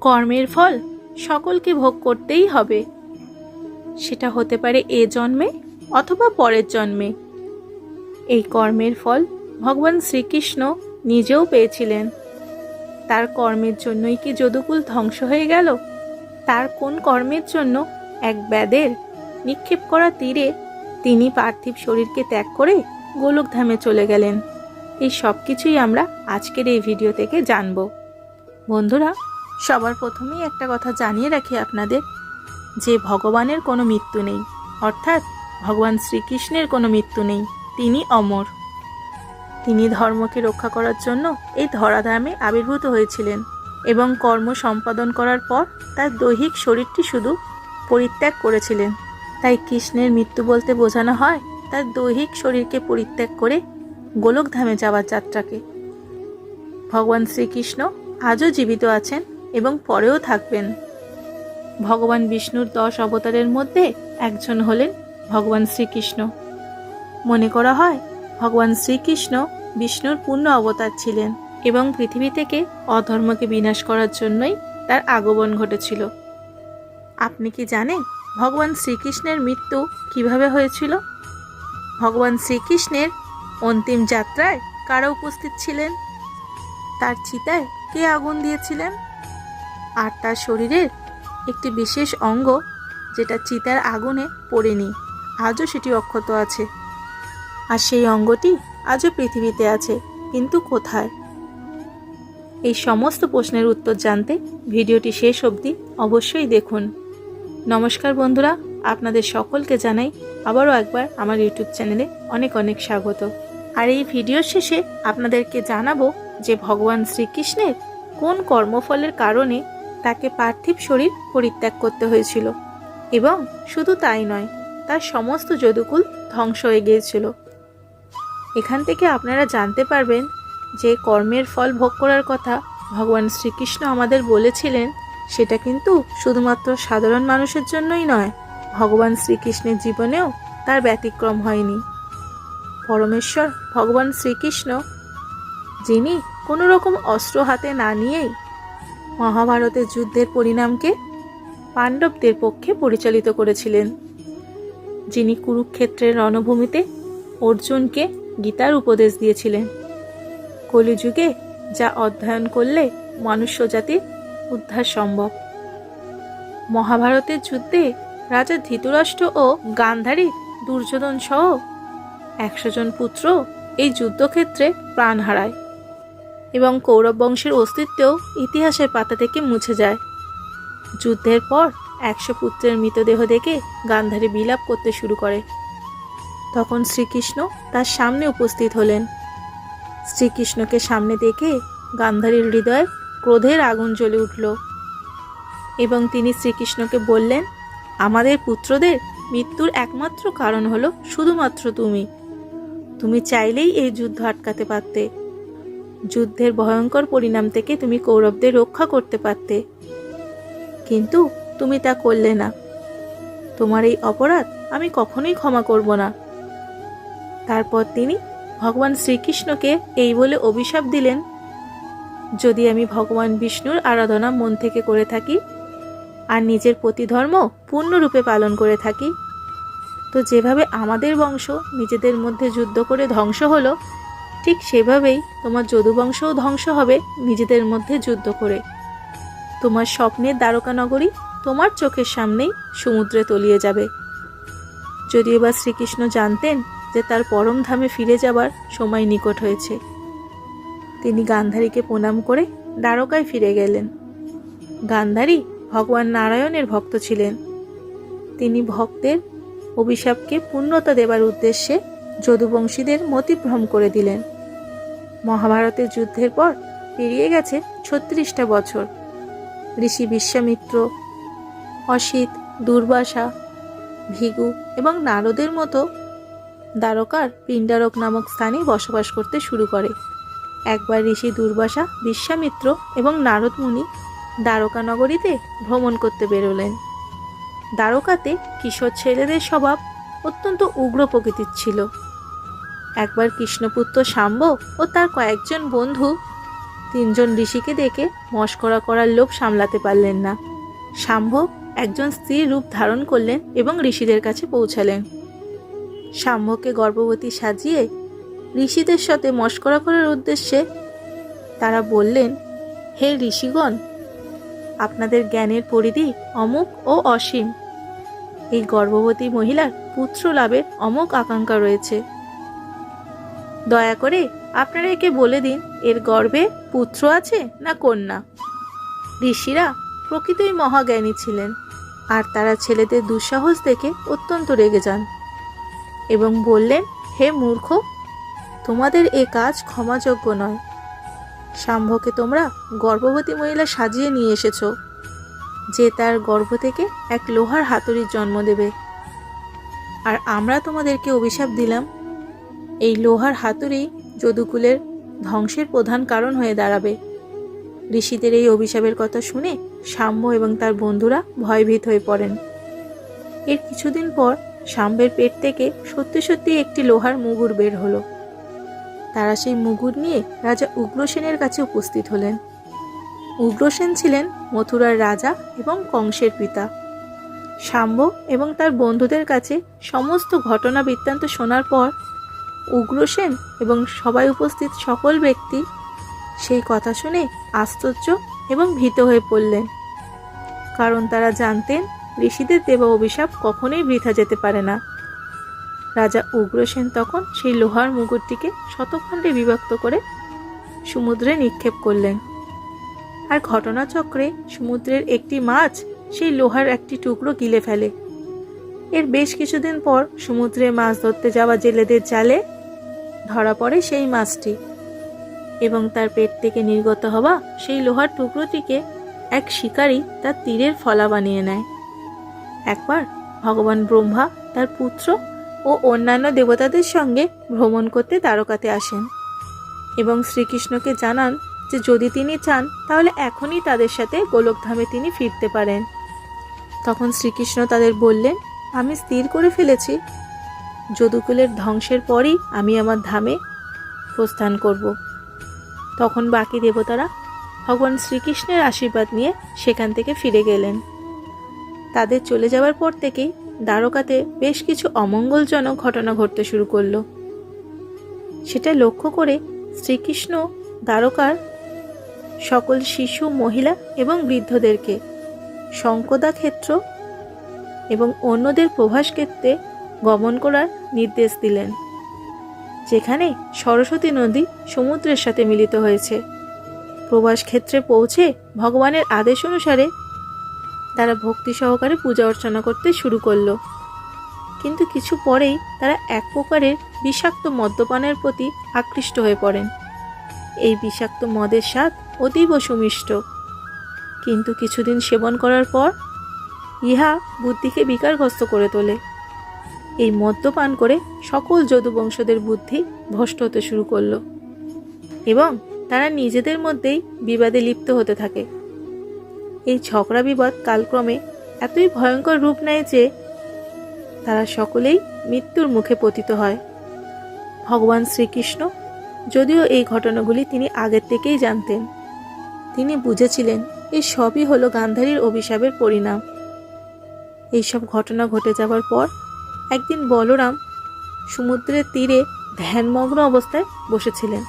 কর্মের ফল সকলকে ভোগ করতেই হবে। সেটা হতে পারে এ জন্মে অথবা পরের জন্মে। এই কর্মের ফল ভগবান শ্রীকৃষ্ণ নিজেও পেয়েছিলেন। তার কর্মের জন্যই কি যদুকুল ধ্বংস হয়ে গেল? তার কোন কর্মের জন্য এক ব্যাদের নিক্ষেপ করা তীরে তিনি পার্থিব শরীরকে ত্যাগ করে গোলকধামে চলে গেলেন? এই সব কিছুই আমরা আজকের এই ভিডিও থেকে জানব। বন্ধুরা সবার প্রথমেই একটা কথা জানিয়ে রাখি আপনাদের, যে ভগবানের কোনো মৃত্যু নেই, অর্থাৎ ভগবান শ্রীকৃষ্ণের কোনো মৃত্যু নেই, তিনি অমর। তিনি ধর্মকে রক্ষা করার জন্য এই ধরাধামে আবির্ভূত হয়েছিলেন এবং কর্ম সম্পাদন করার পর তার দৈহিক শরীরটি শুধু পরিত্যাগ করেছিলেন। তাই কৃষ্ণের মৃত্যু বলতে বোঝানো হয়, তার দৈহিক শরীরকে পরিত্যাগ করে গোলকধামে যাওয়ার যাত্রাকে। ভগবান শ্রীকৃষ্ণ আজও জীবিত আছেন এবং পরেও থাকবেন। ভগবান বিষ্ণুর দশ অবতারের মধ্যে একজন হলেন ভগবান শ্রীকৃষ্ণ। মনে করা হয়, ভগবান শ্রীকৃষ্ণ বিষ্ণুর পূর্ণ অবতার ছিলেন এবং পৃথিবী থেকে অধর্মকে বিনাশ করার জন্যই তার আগমন ঘটেছিল। আপনি কি জানেন ভগবান শ্রীকৃষ্ণের মৃত্যু কীভাবে হয়েছিল? ভগবান শ্রীকৃষ্ণের অন্তিম যাত্রায় কারা উপস্থিত ছিলেন? তার চিতায় কে আগুন দিয়েছিলেন? আর তার শরীরের একটি বিশেষ অঙ্গ যেটা চিতার আগুনে পড়েনি। আজও সেটি অক্ষত আছে। আর সেই অঙ্গটি আজও পৃথিবীতে আছে, কিন্তু কোথায়? এই সমস্ত প্রশ্নের উত্তর জানতে ভিডিওটি শেষ অবধি অবশ্যই দেখুন। নমস্কার বন্ধুরা, আপনাদের সকলকে জানাই আবারও একবার আমার ইউটিউব চ্যানেলে অনেক অনেক স্বাগত। আর এই ভিডিওর শেষে আপনাদেরকে জানাব যে ভগবান শ্রীকৃষ্ণের কোন কর্মফলের কারণে তাকে পার্থিব শরীর পরিত্যাগ করতে হয়েছিল। এবং শুধু তাই নয়, তার সমস্ত যদুকুল ধ্বংস হয়ে গিয়েছিল। এখান থেকে আপনারা জানতে পারবেন যে কর্মের ফল ভোগ করার কথা ভগবান শ্রীকৃষ্ণ আমাদের বলেছিলেন, সেটা কিন্তু শুধুমাত্র সাধারণ মানুষের জন্যই নয়, ভগবান শ্রীকৃষ্ণের জীবনেও তার ব্যতিক্রম হয়নি। পরমেশ্বর ভগবান শ্রীকৃষ্ণ, যিনি কোনো রকম অস্ত্র হাতে না নিয়েই মহাভারতের যুদ্ধের পরিণামকে পাণ্ডবদের পক্ষে পরিচালিত করেছিলেন। যিনি কুরুক্ষেত্রের রণভূমিতে অর্জুনকে গীতার উপদেশ দিয়েছিলেন। কলিযুগে যা অধ্যয়ন করলে মনুষ্য জাতির উদ্ধার সম্ভব। মহাভারতের যুদ্ধে রাজা ধৃতরাষ্ট্র ও গান্ধারী দুর্যোধন সহ একশো জন পুত্র এই যুদ্ধক্ষেত্রে প্রাণ হারায়। এবং কৌরব বংশের অস্তিত্বও ইতিহাসের পাতা থেকে মুছে যায়। যুদ্ধের পর একশো পুত্রের মৃতদেহ দেখে গান্ধারী বিলাপ করতে শুরু করে। তখন শ্রীকৃষ্ণ তার সামনে উপস্থিত হলেন। শ্রীকৃষ্ণকে সামনে দেখে গান্ধারীর হৃদয়ে ক্রোধের আগুন জ্বলে উঠল এবং তিনি শ্রীকৃষ্ণকে বললেন, আমাদের পুত্রদের মৃত্যুর একমাত্র কারণ হলো শুধুমাত্র তুমি। তুমি চাইলেই এই যুদ্ধ আটকাতে পারতে। যুদ্ধের ভয়ঙ্কর পরিণাম থেকে তুমি কৌরবদের রক্ষা করতে পারতে। কিন্তু তুমি তা করলে না। তোমার এই অপরাধ আমি কখনোই ক্ষমা করব না। তারপর তিনি ভগবান শ্রীকৃষ্ণকে এই বলে অভিশাপ দিলেন, যদি আমি ভগবান বিষ্ণুর আরাধনা মন থেকে করে থাকি, আর নিজের প্রতিধর্ম পূর্ণরূপে পালন করে থাকি, তো যেভাবে আমাদের বংশ নিজেদের মধ্যে যুদ্ধ করে ধ্বংস হলো ঠিক সেভাবেই তোমার যদুবংশও ধ্বংস হবে নিজেদের মধ্যে যুদ্ধ করে। তোমার স্বপ্নের দ্বারকা নগরী তোমার চোখের সামনেই সমুদ্রে তলিয়ে যাবে। যদিও বা শ্রীকৃষ্ণ জানতেন যে তার পরম ধামে ফিরে যাবার সময় নিকট হয়েছে। তিনি গান্ধারীকে প্রণাম করে দ্বারকায় ফিরে গেলেন। গান্ধারী ভগবান নারায়ণের ভক্ত ছিলেন। তিনি ভক্তের অভিশাপকে পূর্ণতা দেবার উদ্দেশ্যে যদুবংশীদের মতিভ্রম করে দিলেন। মহাভারতের যুদ্ধের পর পেরিয়ে গেছে ছত্রিশটা বছর। ঋষি বিশ্বামিত্র, অসিত, দুর্বাসা, ভিগু এবং নারদের মতো দ্বারকার পিণ্ডারক নামক স্থানে বসবাস করতে শুরু করে। একবার ঋষি দুর্বাসা, বিশ্বামিত্র এবং নারদ মুনি দ্বারকা নগরীতে ভ্রমণ করতে বেরোলেন। দ্বারকাতে কিশোর ছেলেদের স্বভাব অত্যন্ত উগ্র প্রকৃতির ছিল। একবার কৃষ্ণপুত্র শাম্ব ও তার কয়েকজন বন্ধু তিনজন ঋষিকে দেখে মস্করা করার লোভ সামলাতে পারলেন না। শাম্ভব একজন স্ত্রীর রূপ ধারণ করলেন এবং ঋষিদের কাছে পৌঁছালেন। শাম্ভকে গর্ভবতী সাজিয়ে ঋষিদের সাথে মস্করা করার উদ্দেশ্যে তারা বললেন, হে ঋষিগণ, আপনাদের জ্ঞানের পরিধি অমুক ও অসীম। এই গর্ভবতী মহিলার পুত্র লাভের অমুক আকাঙ্ক্ষা রয়েছে। দয়া করে আপনারা একে বলে দিন, এর গর্ভে পুত্র আছে না কন্যা? ঋষিরা প্রকৃতই মহাজ্ঞানী ছিলেন, আর তারা ছেলেদের দুঃসাহস দেখে অত্যন্ত রেগে যান এবং বললেন, হে মূর্খ, তোমাদের এ কাজ ক্ষমাযোগ্য নয়। শাম্ভকে তোমরা গর্ভবতী মহিলা সাজিয়ে নিয়ে এসেছ, যে তার গর্ভ থেকে এক লোহার হাতুড়ির জন্ম দেবে। আর আমরা তোমাদেরকে অভিশাপ দিলাম এই লোহার হাতুড়ি যদুকুলের ধ্বংসের প্রধান কারণ হয়ে দাঁড়াবে। ঋষিদের এই অভিশাপের কথা শুনে সাম্য এবং তার বন্ধুরা ভয়ভীত হয়ে পড়েন। এর কিছুদিন পর সাম্যের পেট থেকে সত্যি সত্যি একটি লোহার মুগুর বের হলো। তারা সেই মুগুর নিয়ে রাজা উগ্রসেনের কাছে উপস্থিত হলেন। উগ্রসেন ছিলেন মথুরার রাজা এবং কংসের পিতা। শাম্ব এবং তার বন্ধুদের কাছে সমস্ত ঘটনা বৃত্তান্ত শোনার পর উগ্রসেন এবং সবাই উপস্থিত সকল ব্যক্তি সেই কথা শুনে আশ্চর্য এবং ভীত হয়ে পড়লেন। কারণ তারা জানতেন ঋষিদের দেওয়া অভিশাপ কখনোই বৃথা যেতে পারে না। রাজা উগ্রসেন তখন সেই লোহার মুগুরটিকে শতখণ্ডে বিভক্ত করে সমুদ্রে নিক্ষেপ করলেন। আর ঘটনাচক্রে সমুদ্রের একটি মাছ সেই লোহার একটি টুকরো গিলে ফেলে। এর বেশ কিছুদিন পর সমুদ্রে মাছ ধরতে যাওয়া জেলেদের জালে ধরা পড়ে সেই মাছটি এবং তার পেট থেকে নির্গত হওয়া সেই লোহার টুকরোটিকে এক শিকারী তার তীরের ফলা বানিয়ে নেয়। একবার ভগবান ব্রহ্মা তার পুত্র ও অন্যান্য দেবতাদের সঙ্গে ভ্রমণ করতে দ্বারকাতে আসেন এবং শ্রীকৃষ্ণকে জানান যে যদি তিনি চান, তাহলে এখনই তাদের সাথে গোলকধামে তিনি ফিরতে পারেন। তখন শ্রীকৃষ্ণ তাদের বললেন, আমি স্থির করে ফেলেছি যদুকুলের ধ্বংসের পরই আমি আমার ধামে প্রস্থান করব। তখন বাকি দেবতারা ভগবান শ্রীকৃষ্ণের আশীর্বাদ নিয়ে সেখান থেকে ফিরে গেলেন। তাদের চলে যাওয়ার পর থেকেই দ্বারকাতে বেশ কিছু অমঙ্গলজনক ঘটনা ঘটতে শুরু করল। সেটা লক্ষ্য করে শ্রীকৃষ্ণ দ্বারকার সকল শিশু, মহিলা এবং বৃদ্ধদেরকে শঙ্কদা ক্ষেত্র এবং অন্যদের প্রভাস ক্ষেত্রে গমন করার নির্দেশ দিলেন। যেখানে সরস্বতী নদী সমুদ্রের সাথে মিলিত হয়েছে। প্রবাস ক্ষেত্রে পৌঁছে ভগবানের আদেশ অনুসারে তারা ভক্তি সহকারে পূজা অর্চনা করতে শুরু করল। কিন্তু কিছু পরেই তারা এক প্রকারের বিষাক্ত মদ্যপানের প্রতি আকৃষ্ট হয়ে পড়েন। এই বিষাক্ত মদের স্বাদ অতীব সুমিষ্ট। কিন্তু কিছুদিন সেবন করার পর ইহা বুদ্ধিকে বিকারগ্রস্ত করে তোলে। এই মদ্যপান করে সকল যদুবংশদের বুদ্ধি ভ্রষ্ট হতে শুরু করল এবং তারা নিজেদের মধ্যেই বিবাদে লিপ্ত হতে থাকে। এই ঝগড়া বিবাদ কালক্রমে এতই ভয়ঙ্কর রূপ নেয় যে তারা সকলেই মৃত্যুর মুখে পতিত হয়। ভগবান শ্রীকৃষ্ণ যদিও এই ঘটনাগুলি তিনি আগের থেকেই জানতেন। তিনি বুঝেছিলেন, এই সবই হলো গান্ধারীর অভিশাপের পরিণাম। এইসব ঘটনা ঘটে যাওয়ার পর একদিন বলরাম সমুদ্রের তীরে ধ্যানমগ্ন অবস্থায় বসেছিলেন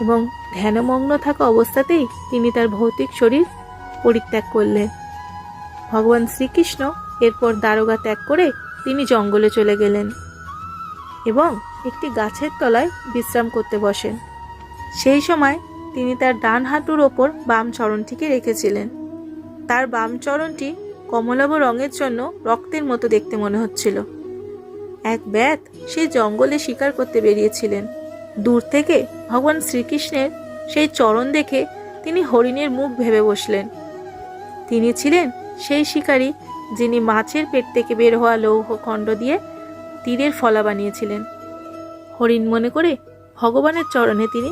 এবং ধ্যানমগ্ন থাকা অবস্থাতেই তিনি তার ভৌতিক শরীর পরিত্যাগ করলেন। ভগবান শ্রীকৃষ্ণ এরপর দারোগা ত্যাগ করে তিনি জঙ্গলে চলে গেলেন এবং একটি গাছের তলায় বিশ্রাম করতে বসেন। সেই সময় তিনি তার ডান হাঁটুর ওপর বাম চরণটিকে রেখেছিলেন। তার বাম চরণটি কমলাভ রঙের জন্য রক্তের মতো দেখতে মনে হচ্ছিল। এক ব্যাত সে জঙ্গলে শিকার করতে বেরিয়েছিলেন। দূর থেকে ভগবান শ্রীকৃষ্ণের সেই চরণ দেখে তিনি হরিণের মুখ ভেবে বসলেন। তিনি ছিলেন সেই শিকারী যিনি মাছের পেট থেকে বের হওয়া লৌহ খণ্ড দিয়ে তীরের ফলা বানিয়েছিলেন। হরিণ মনে করে ভগবানের চরণে তিনি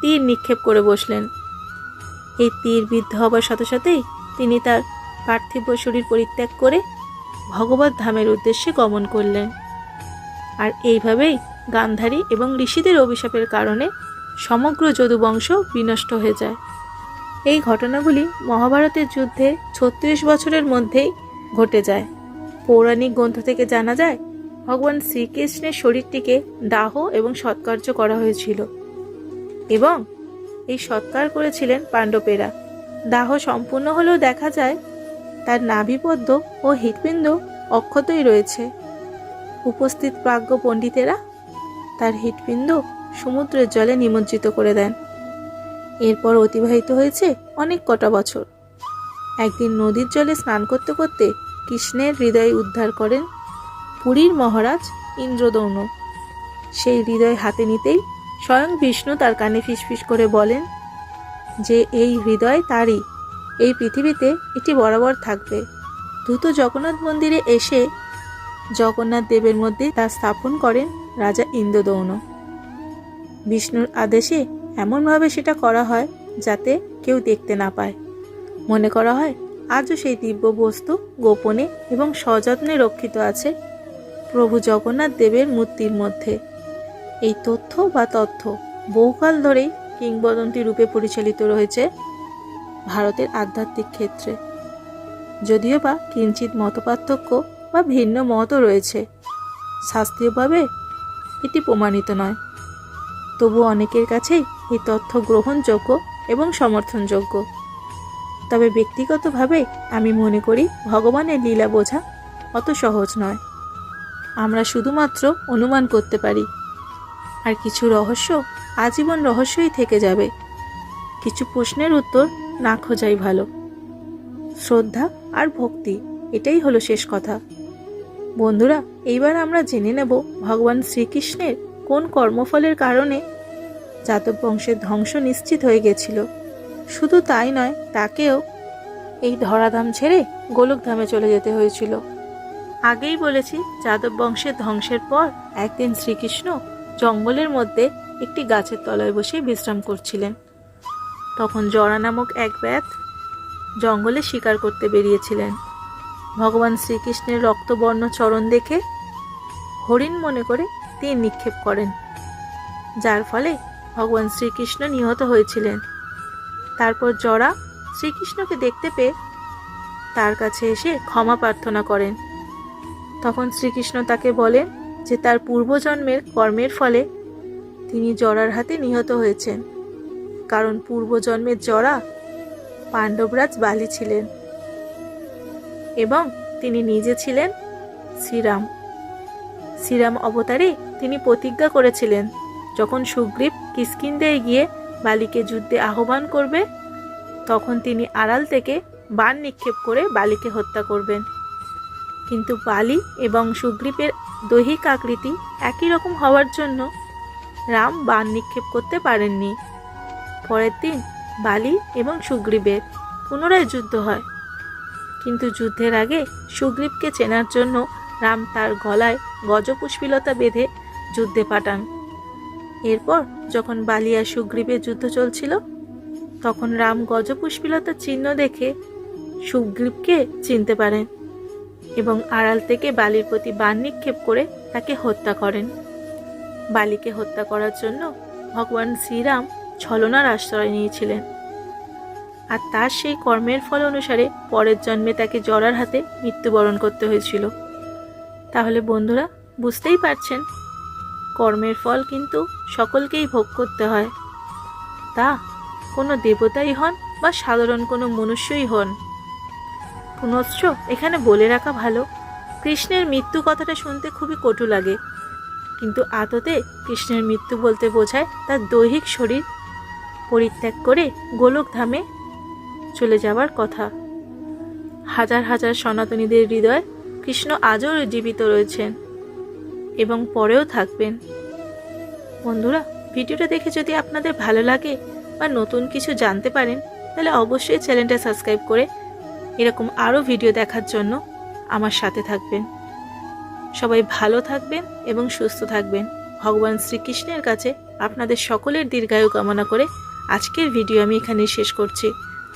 তীর নিক্ষেপ করে বসলেন। এই তীর বিদ্ধ হবার সাথে সাথেই তিনি তার পার্থিব শরীর পরিত্যাগ করে ভগবত ধামের উদ্দেশ্যে গমন করলেন। আর এইভাবেই গান্ধারী এবং ঋষিদের অভিশাপের কারণে সমগ্র যদুবংশ বিনষ্ট হয়ে যায়। এই ঘটনাগুলি মহাভারতের যুদ্ধে ছত্রিশ বছরের মধ্যেই ঘটে যায়। পৌরাণিক গ্রন্থ থেকে জানা যায়, ভগবান শ্রীকৃষ্ণের শরীরটিকে দাহ এবং সৎকার্য করা হয়েছিল এবং এই সৎকার করেছিলেন পাণ্ডবেরা। দাহ সম্পূর্ণ হলেও দেখা যায়, তার নাভিপদ্ম ও হৃৎপিণ্ড অক্ষতই রয়েছে। উপস্থিত প্রাজ্ঞ পণ্ডিতেরা তার হৃৎপিণ্ড সমুদ্রের জলে নিমজ্জিত করে দেন। এরপর অতিবাহিত হয়েছে অনেক কটা বছর। একদিন নদীর জলে স্নান করতে করতে কৃষ্ণের হৃদয় উদ্ধার করেন পুরীর মহারাজ ইন্দ্রদৌন। সেই হৃদয় হাতে নিতেই স্বয়ং বিষ্ণু তার কানে ফিসফিস করে বলেন, যে এই হৃদয় তারই, এই পৃথিবীতে এটি বরাবর থাকবে। দ্রুত জগন্নাথ মন্দিরে এসে জগন্নাথ দেবের মধ্যে তা স্থাপন করেন রাজা ইন্দ্রদৌন বিষ্ণুর আদেশে এমনভাবে সেটা করা হয় যাতে কেউ দেখতে না পায়। মনে করা হয়, আজও সেই দিব্য বস্তু গোপনে এবং সযত্নে রক্ষিত আছে প্রভু জগন্নাথ দেবের মূর্তির মধ্যে। এই তথ্য বা তথ্য বহুকাল ধরেই কিংবদন্তি রূপে পরিচালিত রয়েছে ভারতের আধ্যাত্মিক ক্ষেত্রে। যদিও বা কিঞ্চিত মতপার্থক্য বা ভিন্ন মতও রয়েছে। শাস্ত্রীয়ভাবে এটি প্রমাণিত নয়। তবু অনেকের কাছেই এই তথ্য গ্রহণযোগ্য এবং সমর্থনযোগ্য। তবে ব্যক্তিগতভাবে আমি মনে করি ভগবানের লীলা বোঝা অত সহজ নয়। আমরা শুধুমাত্র অনুমান করতে পারি। আর কিছু রহস্য আজীবন রহস্যই থেকে যাবে। কিছু প্রশ্নের উত্তর না খোঁজাই ভালো। শ্রদ্ধা আর ভক্তি, এটাই হলো শেষ কথা। বন্ধুরা, এইবার আমরা জেনে নেব ভগবান শ্রীকৃষ্ণের কোন কর্মফলের কারণে যাদব বংশের ধ্বংস নিশ্চিত হয়ে গেছিল। শুধু তাই নয়, তাকেও এই ধরাধাম ছেড়ে গোলকধামে চলে যেতে হয়েছিল। আগেই বলেছি যাদব বংশের ধ্বংসের পর একদিন শ্রীকৃষ্ণ জঙ্গলের মধ্যে একটি গাছের তলায় বসে বিশ্রাম করছিলেন। তখন জরা নামক এক ব্যাত জঙ্গলে শিকার করতে বেরিয়েছিলেন। ভগবান শ্রীকৃষ্ণের রক্তবর্ণ চরণ দেখে হরিণ মনে করে তীর নিক্ষেপ করেন, যার ফলে ভগবান শ্রীকৃষ্ণ নিহত হয়েছিলেন। তারপর জরা শ্রীকৃষ্ণকে দেখতে পেয়ে তার কাছে এসে ক্ষমা প্রার্থনা করেন। তখন শ্রীকৃষ্ণ তাকে বলেন যে তার পূর্বজন্মের কর্মের ফলে তিনি জরার হাতে নিহত হয়েছেন, কারণ পূর্বজন্মের জরা পাণ্ডবরাজ বালি ছিলেন। এবং তিনি নিজে ছিলেন শ্রীরাম। শ্রীরাম অবতারে তিনি প্রতিজ্ঞা করেছিলেন, যখন সুগ্রীব কিষ্কিন্দায় গিয়ে বালিকে যুদ্ধে আহ্বান করবে, তখন তিনি আড়াল থেকে বান নিক্ষেপ করে বালিকে হত্যা করবেন। কিন্তু বালি এবং সুগ্রীবের দৈহিক আকৃতি একই রকম হওয়ার জন্য রাম বান নিক্ষেপ করতে পারেননি। পরের দিন বালি এবং সুগ্রীবের পুনরায় যুদ্ধ হয়। কিন্তু যুদ্ধের আগে সুগ্রীবকে চেনার জন্য রাম তার গলায় গজপুষ্পিলতা বেঁধে যুদ্ধে পাঠান। এরপর যখন বালিয়া সুগ্রীবের যুদ্ধ চলছিল, তখন রাম গজপুষ্পিলতার চিহ্ন দেখে সুগ্রীবকে চিনতে পারেন এবং আড়াল থেকে বালির প্রতি বান নিক্ষেপ করে তাকে হত্যা করেন। বালিকে হত্যা করার জন্য ভগবান শ্রীরাম ছলনার আশ্রয় নিয়েছিলেন। আর তার সেই কর্মের ফল অনুসারে পরের জন্মে তাকে জরার হাতে মৃত্যুবরণ করতে হয়েছিল। তাহলে বন্ধুরা, বুঝতেই পারছেন, কর্মের ফল কিন্তু সকলকেই ভোগ করতে হয়। তা, কোনো দেবতাই হন বা সাধারণ কোনো মনুষ্যই হন। পুনশ্চ এখানে বলে রাখা ভালো, কৃষ্ণের মৃত্যু কথাটা শুনতে খুবই কটু লাগে। কিন্তু আততে কৃষ্ণের মৃত্যু বলতে বোঝায় তার দৈহিক শরীর। পরিত্যাগ করে গোলক ধামে চলে যাওয়ার কথা। হাজার হাজার সনাতনীদের হৃদয় কৃষ্ণ আজও জীবিত রয়েছেন এবং পরেও থাকবেন। বন্ধুরা, ভিডিওটা দেখে যদি আপনাদের ভালো লাগে বা নতুন কিছু জানতে পারেন, তাহলে অবশ্যই চ্যানেলটা সাবস্ক্রাইব করে এরকম আরও ভিডিও দেখার জন্য আমার সাথে থাকবেন। সবাই ভালো থাকবেন এবং সুস্থ থাকবেন। ভগবান শ্রীকৃষ্ণের কাছে আপনাদের সকলের দীর্ঘায়ু কামনা করে আজকের ভিডিও আমি এখানে শেষ করছি।